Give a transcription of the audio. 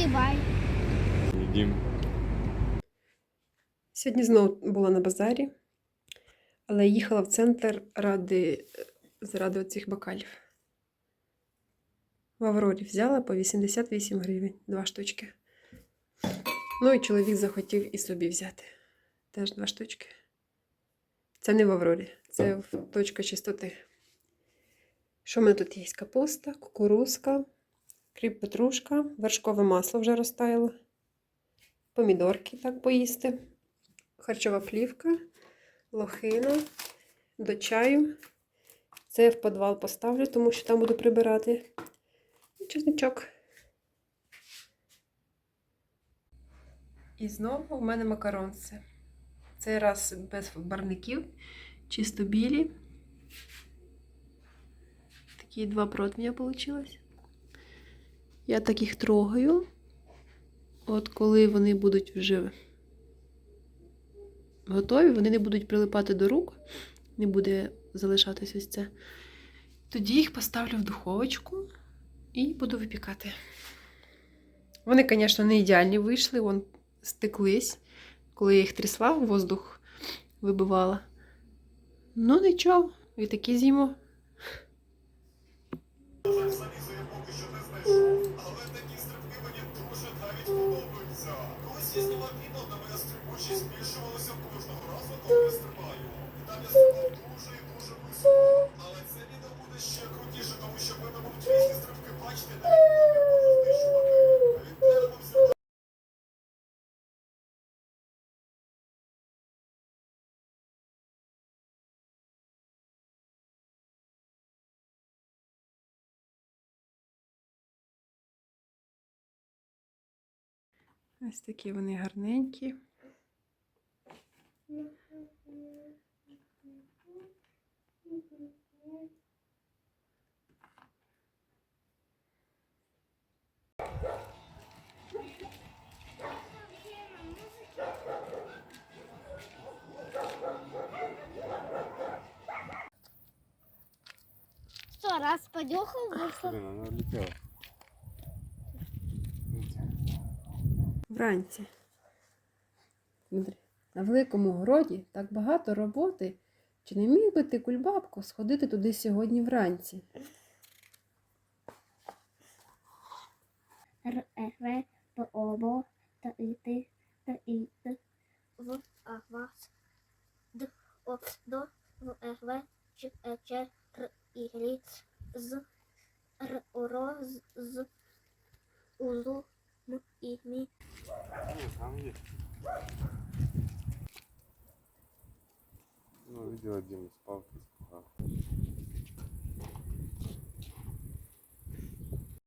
здівай. Їдім. Сьогодні знову була на базарі, але їхала в центр ради, заради оцих бокалів. В Аврорі взяла по 88 гривень, два штучки. Ну і чоловік захотів і собі взяти. Теж два штучки. Це не в Аврорі, це в точка чистоти. Що в мене тут є? Капуста, кукурузка, кріп петрушка, вершкове масло вже розтаяло, помідорки так поїсти харчова плівка, лохина до чаю. Це я в підвал поставлю, тому що там буду прибирати. Чесничок. І знову у мене макаронці. Цей раз без барників, чисто білі. Такі два противня вийшло. Я так їх трогаю. От коли вони будуть вже готові, вони не будуть прилипати до рук, не буде залишатись ось це. Тоді їх поставлю в духовочку і буду випікати. Вони, звісно, не ідеальні вийшли, вон стеклись, коли я їх трясла, воздух вибивала. Ну, нічого, і такі з'їмо. Я відео, де моя стрибучість збільшувалася кожного разу, коли я стрибаю. І там я стрибав дуже і дуже високо. Але це відео буде ще крутіше, тому що в мене будуть різні стрибки, бачите, Ось такі вони гарненькі. Що, раз подюхав, вийшло. Блин, она улетела. Вранці. На великому городі так багато роботи. Чи не міг би ти, кульбабко, сходити туди сьогодні вранці? Р, Е, В, П, О, Бо, Т, І, Т, Т, І, Т, В, А, Вас, Д, О, До, В, Е, В, Ч, Е, Ч, Р, І, З, Р, З, З, Look at me. Ну, видел один из палки испугался.